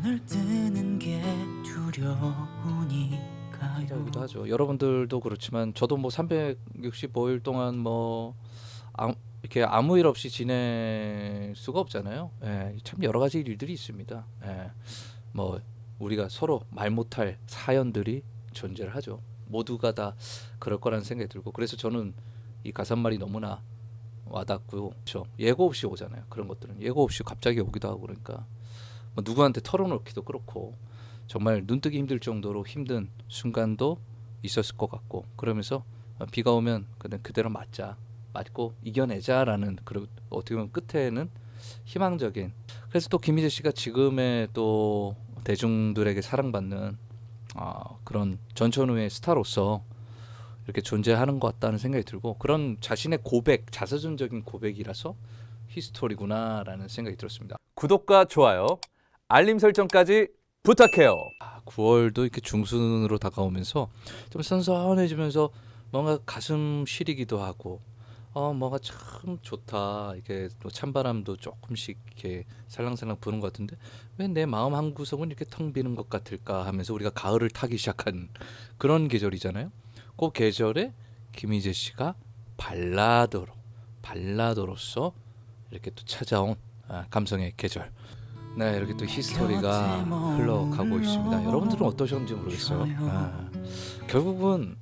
눈을 뜨는 게 두려우니까요 이기도 하죠. 여러분들도 그렇지만 저도 뭐 365일 동안 뭐 아무, 이렇게 아무 일 없이 지낼 수가 없잖아요. 예, 참 여러 가지 일들이 있습니다. 예, 뭐 우리가 서로 말 못할 사연들이 존재를 하죠. 모두가 다 그럴 거라는 생각이 들고 그래서 저는 이 가사말이 너무나 와닿고요. 그렇죠. 예고 없이 오잖아요. 그런 것들은 예고 없이 갑자기 오기도 하고 그러니까 뭐 누구한테 털어놓기도 그렇고 정말 눈뜨기 힘들 정도로 힘든 순간도 있었을 것 같고 그러면서 어, 비가 오면 그냥 그대로 맞자 맞고 이겨내자라는 그리고 어떻게 보면 끝에는 희망적인 그래서 또 김희재 씨가 지금의 또 대중들에게 사랑받는 아, 그런 전천후의 스타로서 이렇게 존재하는 것 같다는 생각이 들고 그런 자신의 고백 자서전적인 고백이라서 히스토리구나라는 생각이 들었습니다. 구독과 좋아요, 알림 설정까지 부탁해요. 아, 9월도 이렇게 중순으로 다가오면서 좀 선선해지면서 뭔가 가슴 시리기도 하고 어 뭔가 참 좋다 이게 또 찬바람도 조금씩 이렇게 살랑살랑 부는 것 같은데 왜 내 마음 한 구석은 이렇게 텅 비는 것 같을까 하면서 우리가 가을을 타기 시작한 그런 계절이잖아요. 그 계절에 김희재 씨가 발라드로 발라드로서 이렇게 또 찾아온 아, 감성의 계절. 네 이렇게 또 히스토리가 흘러가고 있습니다. 여러분들은 어떠셨는지 모르겠어요. 아, 결국은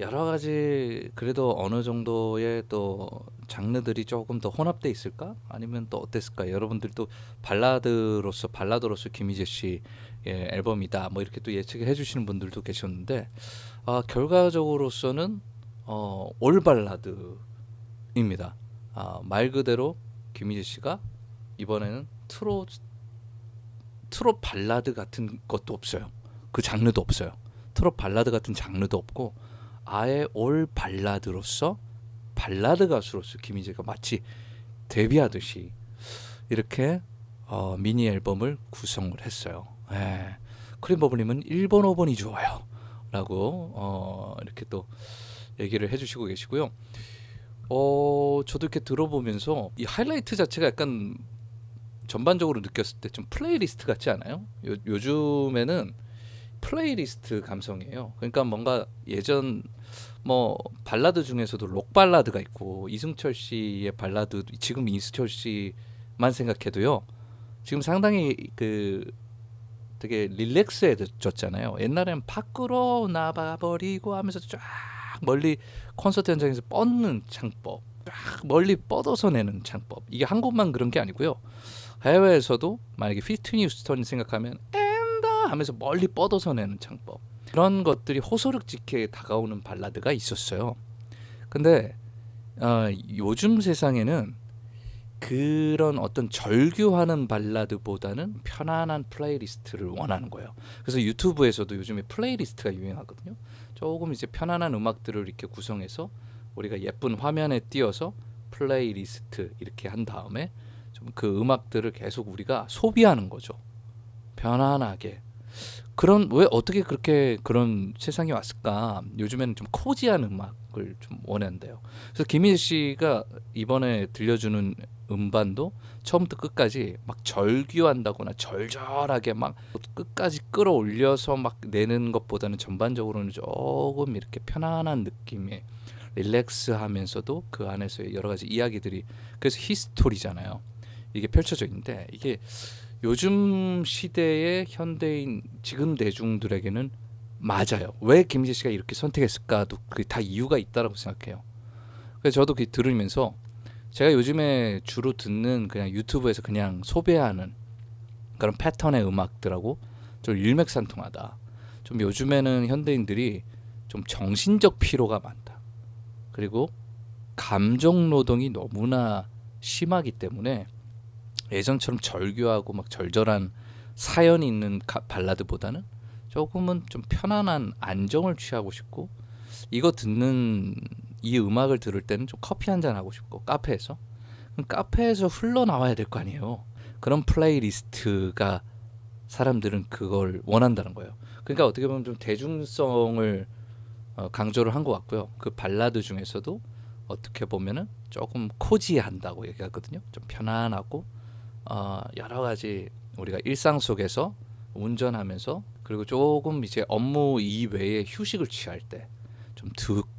여러 가지 그래도 어느 정도의 또 장르들이 조금 더 혼합돼 있을까? 아니면 또 어땠을까? 여러분들도 발라드로서 발라드로서 김희재 씨의 앨범이다. 뭐 이렇게 또 예측해 주시는 분들도 계셨는데 아, 결과적으로서는 어, 올 발라드입니다. 아, 말 그대로 김희재 씨가 이번에는 트롯 트 롯 발라드 같은 것도 없어요. 그 장르도 없어요. 트롯 발라드 같은 장르도 없고 아예 올 발라드로서 발라드 가수로서 김희재가 마치 데뷔하듯이 이렇게 어, 미니 앨범을 구성을 했어요. 예. 크림버블님은 1번 5번이 좋아요. 라고 어, 이렇게 또 얘기를 해주시고 계시고요. 어, 저도 이렇게 들어보면서 이 하이라이트 자체가 약간 전반적으로 느꼈을 때 좀 플레이리스트 같지 않아요? 요, 요즘에는 플레이리스트 감성이에요. 그러니까 뭔가 예전 뭐 발라드 중에서도 록 발라드가 있고 이승철 씨의 발라드 지금 이승철 씨만 생각해도요. 지금 상당히 그 되게 릴렉스해졌잖아요. 옛날에는 밖으로 나가버리고 하면서 쫙 멀리 콘서트 현장에서 뻗는 창법, 쫙 멀리 뻗어서 내는 창법. 이게 한국만 그런 게 아니고요. 해외에서도 만약에 피트니 휴스턴 생각하면 엔다 하면서 멀리 뻗어서 내는 창법. 그런 것들이 호소력지게 다가오는 발라드가 있었어요. 근데 어, 요즘 세상에는 그런 어떤 절규하는 발라드보다는 편안한 플레이리스트를 원하는 거예요. 그래서 유튜브에서도 요즘에 플레이리스트가 유행하거든요. 조금 이제 편안한 음악들을 이렇게 구성해서 우리가 예쁜 화면에 띄어서 플레이리스트 이렇게 한 다음에 좀 그 음악들을 계속 우리가 소비하는 거죠. 편안하게. 그런 왜 어떻게 그렇게 그런 세상이 왔을까? 요즘에는 좀 코지한 음악을 좀 원한대요. 그래서 김희재 씨가 이번에 들려주는 음반도 처음부터 끝까지 막 절규한다거나 절절하게 막 끝까지 끌어올려서 막 내는 것보다는 전반적으로는 조금 이렇게 편안한 느낌의 릴렉스하면서도 그 안에서의 여러 가지 이야기들이 그래서 히스토리잖아요. 이게 펼쳐져 있는데 이게 요즘 시대의 현대인 지금 대중들에게는 맞아요. 왜 김희재 씨가 이렇게 선택했을까도 그 다 이유가 있다라고 생각해요. 그래서 저도 그 들으면서 제가 요즘에 주로 듣는 그냥 유튜브에서 그냥 소비하는 그런 패턴의 음악들하고 좀 일맥상통하다. 좀 요즘에는 현대인들이 좀 정신적 피로가 많다. 그리고 감정 노동이 너무나 심하기 때문에 예전처럼 절규하고 막 절절한 사연이 있는 가, 발라드보다는 조금은 좀 편안한 안정을 취하고 싶고 이거 듣는 이 음악을 들을 때는 좀 커피 한 잔 하고 싶고 카페에서 카페에서 흘러나와야 될 거 아니에요. 그런 플레이리스트가 사람들은 그걸 원한다는 거예요. 그러니까 어떻게 보면 좀 대중성을 어, 강조를 한 것 같고요. 그 발라드 중에서도 어떻게 보면은 조금 코지한다고 얘기하거든요. 좀 편안하고 어, 여러 가지 우리가 일상 속에서 운전하면서 그리고 조금 이제 업무 이외에 휴식을 취할 때 좀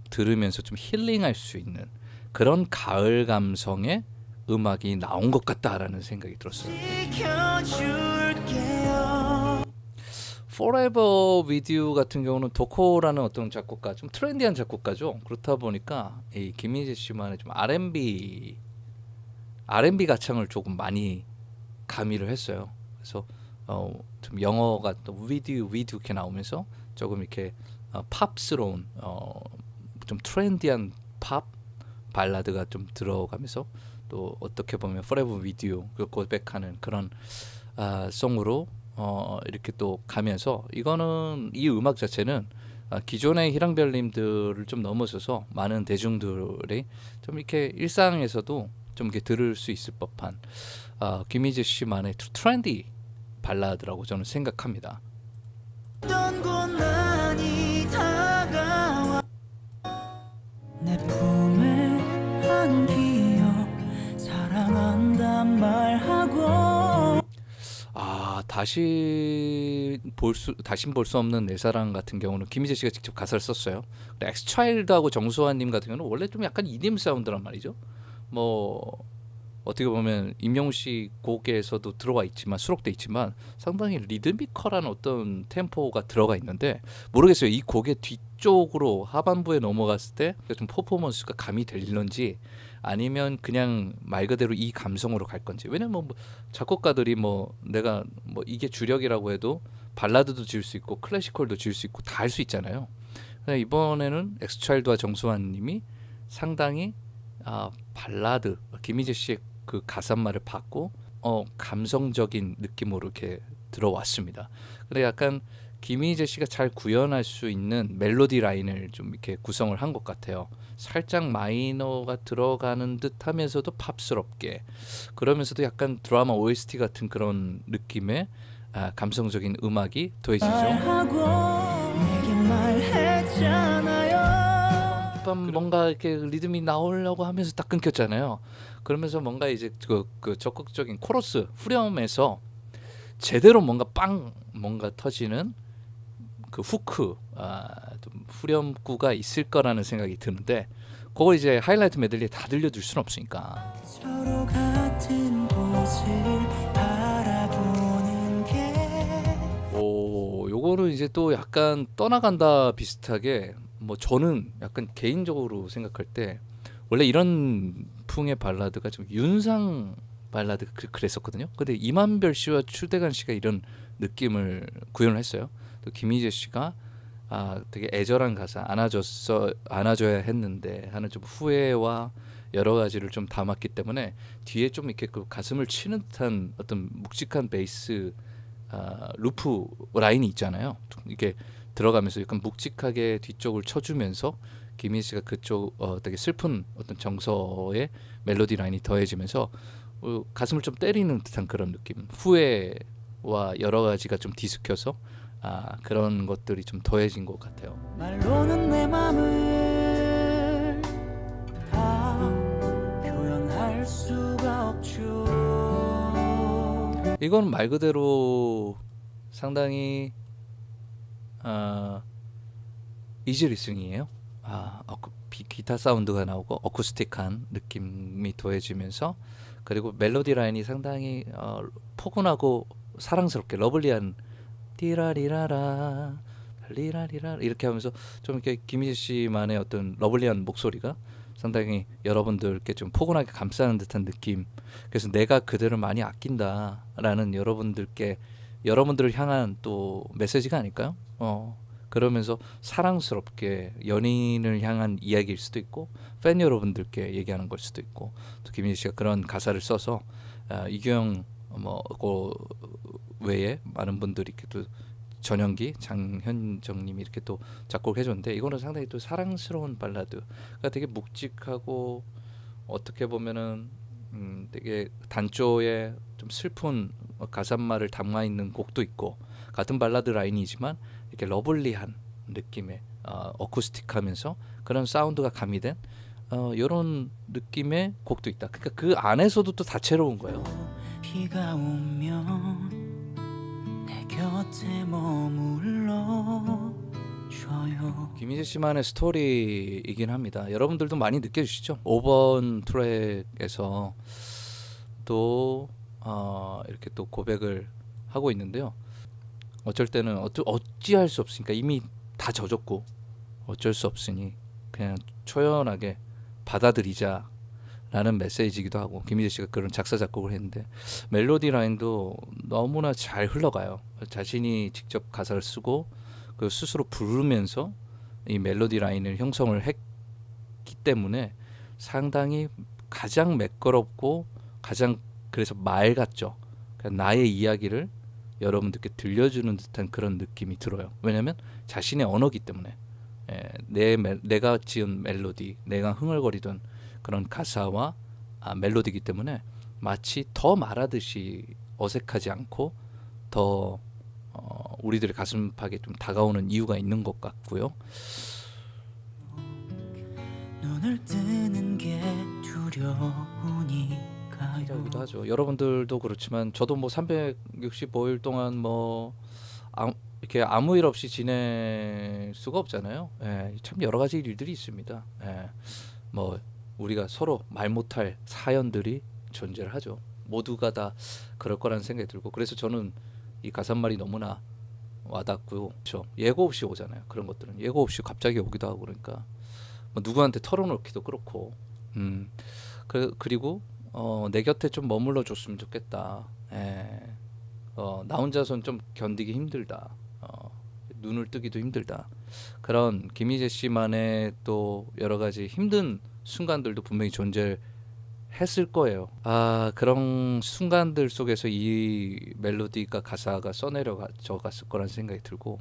들으면서 좀 힐링할 수 있는 그런 가을 감성의 음악이 나온 것 같다라는 생각이 들었어요. With You 같은 경우는 도코라는 어떤 작곡가 좀 트렌디한 작곡가죠. 그렇다 보니까 이 김희재 씨만의 좀 R&B R&B 가창을 조금 많이 가미를 했어요. 그래서 어, 좀 영어가 또 With You 이렇게 나오면서 조금 이렇게 어, 팝스러운 어, 좀 트렌디한 팝 발라드가 좀 들어가면서 또 어떻게 보면 Forever With You 그 고백하는 그런 아, 송으로 어, 이렇게 또 가면서 이거는 이 음악 자체는 아, 기존의 희랑별님들을 좀 넘어서서 많은 대중들이 좀 이렇게 일상에서도 좀 이렇게 들을 수 있을 법한 아, 김희재 씨만의 트- 트렌디 발라드라고 저는 생각합니다. 아 다시 볼수 다신 볼수 없는 내 사랑 같은 경우는 김희재 씨가 직접 가사를 썼어요. 엑스차일드하고 정수환님 같은 경우는 원래 좀 약간 EDM 사운드란 말이죠. 뭐 어떻게 보면 임영웅 씨 곡에서도 들어가 있지만 수록돼 있지만 상당히 리드미컬한 어떤 템포가 들어가 있는데 모르겠어요. 이 곡의 뒤쪽으로 하반부에 넘어갔을 때 좀 퍼포먼스가 감이 될런지 아니면 그냥 말 그대로 이 감성으로 갈 건지 왜냐면 뭐 작곡가들이 뭐 내가 뭐 이게 주력이라고 해도 발라드도 지을 수 있고 클래시컬도 지을 수 있고 다 할 수 있잖아요. 이번에는 엑스차일드와 정수환 님이 상당히 아 발라드 김희재 씨의 그 가사말을 받고 어 감성적인 느낌으로 이렇게 들어왔습니다. 근데 약간 김희재 씨가 잘 구현할 수 있는 멜로디 라인을 좀 이렇게 구성을 한 것 같아요. 살짝 마이너가 들어가는 듯 하면서도 팝스럽게 그러면서도 약간 드라마 OST 같은 그런 느낌의 아, 감성적인 음악이 더해지죠. 말했잖아요 약간 뭔가 이렇게 리듬이 나오려고 하면서 딱 끊겼잖아요. 그러면서 뭔가 이제 그, 그 적극적인 코러스 후렴에서 제대로 뭔가 빵 뭔가 터지는 그 후크 아, 좀 후렴구가 있을 거라는 생각이 드는데 그걸 이제 하이라이트 메들리에 다 들려줄 수는 없으니까 서로 같은 곳을 바라보는 게 오, 요거는 이제 또 약간 떠나간다 비슷하게 뭐 저는 약간 개인적으로 생각할 때 원래 이런 풍의 발라드가 좀 윤상 발라드가 그- 그랬었거든요. 근데 이만별 씨와 추대관 씨가 이런 느낌을 구현을 했어요. 또 김희재 씨가 아 되게 애절한 가사 안아줬어 안아줘야 했는데 하는 좀 후회와 여러 가지를 좀 담았기 때문에 뒤에 좀 이렇게 그 가슴을 치는 듯한 어떤 묵직한 베이스 아, 루프 라인이 있잖아요. 이게 들어가면서 약간 묵직하게 뒤쪽을 쳐주면서 김희 씨가 그쪽 어, 되게 슬픈 어떤 정서의 멜로디 라인이 더해지면서 어, 가슴을 좀 때리는 듯한 그런 느낌. 후회와 여러 가지가 좀 뒤섞여서 아, 그런 것들이 좀 더해진 것 같아요. 말로는 내 맘을 다 표현할 수가 없죠 이건 말 그대로 상당히 아, 이지 리스닝이에요. 아, 어쿠, 비, 기타 사운드가 나오고 어쿠스틱한 느낌이 더해지면서 그리고 멜로디 라인이 상당히 어, 포근하고 사랑스럽게 러블리한 띠라리라라 리라리라 이렇게 하면서 좀 이렇게 김희재 씨만의 어떤 러블리한 목소리가 상당히 여러분들께 좀 포근하게 감싸는 듯한 느낌. 그래서 내가 그대를 많이 아낀다라는 여러분들께 여러분들을 향한 또 메시지가 아닐까요? 어. 그러면서 사랑스럽게 연인을 향한 이야기일 수도 있고 팬 여러분들께 얘기하는 걸 수도 있고 또 김희재 씨가 그런 가사를 써서 아, 이규영 뭐그 외에 많은 분들이 이렇게 또 전영기, 장현정님이 이렇게 또 작곡을 해줬는데 이거는 상당히 또 사랑스러운 발라드가 되게 묵직하고 어떻게 보면은 음 되게 단조에 좀 슬픈 가사말을 담아 있는 곡도 있고 같은 발라드 라인이지만 이렇게 러블리한 느낌의 어, 어쿠스틱하면서 그런 사운드가 가미된 어, 이런 느낌의 곡도 있다. 그러니까 그 안에서도 또 다채로운 거예요. 비가 오면 내 곁에 머물러 김희재 씨만의 스토리이긴 합니다. 여러분들도 많이 느껴주시죠? 5번 트랙에서 또 어, 이렇게 또 고백을 하고 있는데요. 어쩔 때는 어찌, 어찌할 수 없으니까 이미 다 젖었고 어쩔 수 없으니 그냥 초연하게 받아들이자 라는 메시지이기도 하고 김희재 씨가 그런 작사 작곡을 했는데 멜로디 라인도 너무나 잘 흘러가요. 자신이 직접 가사를 쓰고 그 스스로 부르면서 이 멜로디 라인을 형성을 했기 때문에 상당히 가장 매끄럽고 가장 그래서 말 같죠. 그러니까 나의 이야기를 여러분들께 들려주는 듯한 그런 느낌이 들어요. 왜냐하면 자신의 언어기 때문에 예, 내 멜- 내가 지은 멜로디, 내가 흥얼거리던 그런 가사와 아, 멜로디이기 때문에 마치 더 말하듯이 어색하지 않고 더 어, 우리들의 가슴팍에 좀 다가오는 이유가 있는 것 같고요. 이라기도 하죠. 여러분들도 그렇지만 저도 뭐 365일 동안 뭐 아무, 이렇게 아무 일 없이 지낼 수가 없잖아요. 예, 참 여러 가지 일들이 있습니다. 예, 뭐 우리가 서로 말 못할 사연들이 존재를 하죠. 모두가 다 그럴 거라는 생각이 들고 그래서 저는 이 가사말이 너무나 와닿고요. 그렇죠. 예고 없이 오잖아요. 그런 것들은 예고 없이 갑자기 오기도 하고 그러니까 뭐 누구한테 털어놓기도 그렇고 음 그, 그리고 어, 내 곁에 좀 머물러 줬으면 좋겠다. 예. 어, 나 혼자선 좀 견디기 힘들다. 어, 눈을 뜨기도 힘들다. 그런 김희재 씨만의 또 여러 가지 힘든 순간들도 분명히 존재 했을 거예요. 아 그런 순간들 속에서 이 멜로디가 가사가 써내려져 갔을 거라는 생각이 들고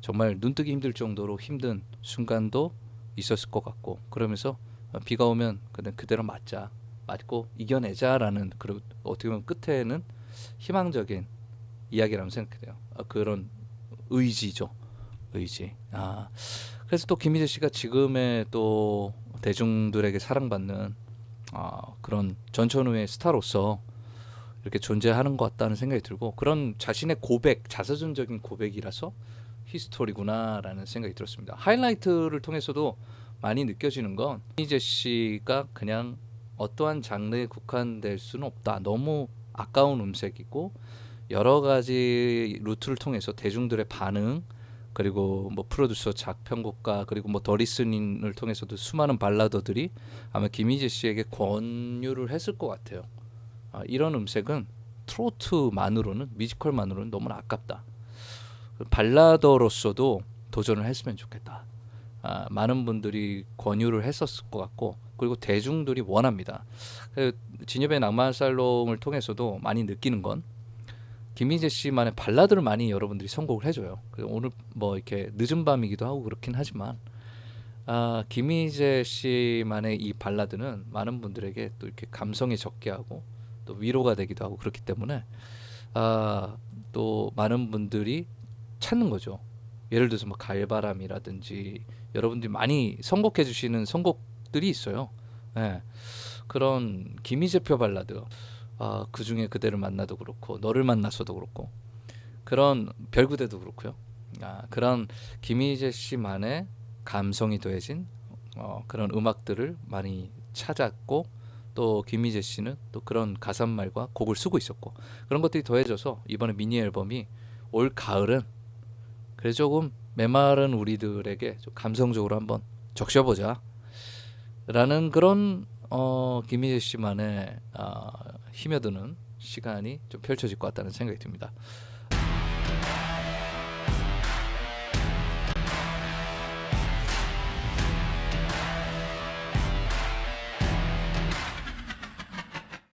정말 눈뜨기 힘들 정도로 힘든 순간도 있었을 것 같고 그러면서 어, 비가 오면 그냥 그대로 맞자 맞고 이겨내자라는 그리고 어떻게 보면 끝에는 희망적인 이야기라고 생각해요. 아, 그런 의지죠, 의지. 아 그래서 또 김희재 씨가 지금의 또 대중들에게 사랑받는 아, 그런 전천후의 스타로서 이렇게 존재하는 것 같다는 생각이 들고 그런 자신의 고백, 자서전적인 고백이라서 히스토리구나라는 생각이 들었습니다. 하이라이트를 통해서도 많이 느껴지는 건 이재 씨가 그냥 어떠한 장르에 국한될 수는 없다. 너무 아까운 음색이고 여러 가지 루트를 통해서 대중들의 반응 그리고 뭐 프로듀서 작편곡가 그리고 뭐 더리스닝을 통해서도 수많은 발라더들이 아마 김희재 씨에게 권유를 했을 것 같아요. 아, 이런 음색은 트로트만으로는 뮤지컬만으로는 너무나 아깝다. 발라더로서도 도전을 했으면 좋겠다. 아, 많은 분들이 권유를 했었을 것 같고 그리고 대중들이 원합니다. 그 진엽의 낭만 살롱을 통해서도 많이 느끼는 건 김희재 씨만의 발라드를 많이 여러분들이 선곡을 해줘요. 오늘 뭐 이렇게 늦은 밤이기도 하고 그렇긴 하지만 아, 김희재 씨만의 이 발라드는 많은 분들에게 또 이렇게 감성에 적게 하고 또 위로가 되기도 하고 그렇기 때문에 아, 또 많은 분들이 찾는 거죠. 예를 들어서 뭐 가을바람이라든지 여러분들이 많이 선곡해 주시는 선곡들이 있어요. 예. 그런 김희재 표 발라드. 아, 그 중에 그대를 만나도 그렇고 너를 만나서도 그렇고 그런 별그대도 그렇고요. 아, 그런 김희재 씨만의 감성이 더해진 어, 그런 음악들을 많이 찾았고 또 김희재 씨는 또 그런 가사말과 곡을 쓰고 있었고 그런 것들이 더해져서 이번에 미니 앨범이 올 가을은 그래 조금 메마른 우리들에게 좀 감성적으로 한번 적셔보자 라는 그런 어, 김희재 씨만의 어, 힘여드는 시간이 좀 펼쳐질 것 같다는 생각이 듭니다.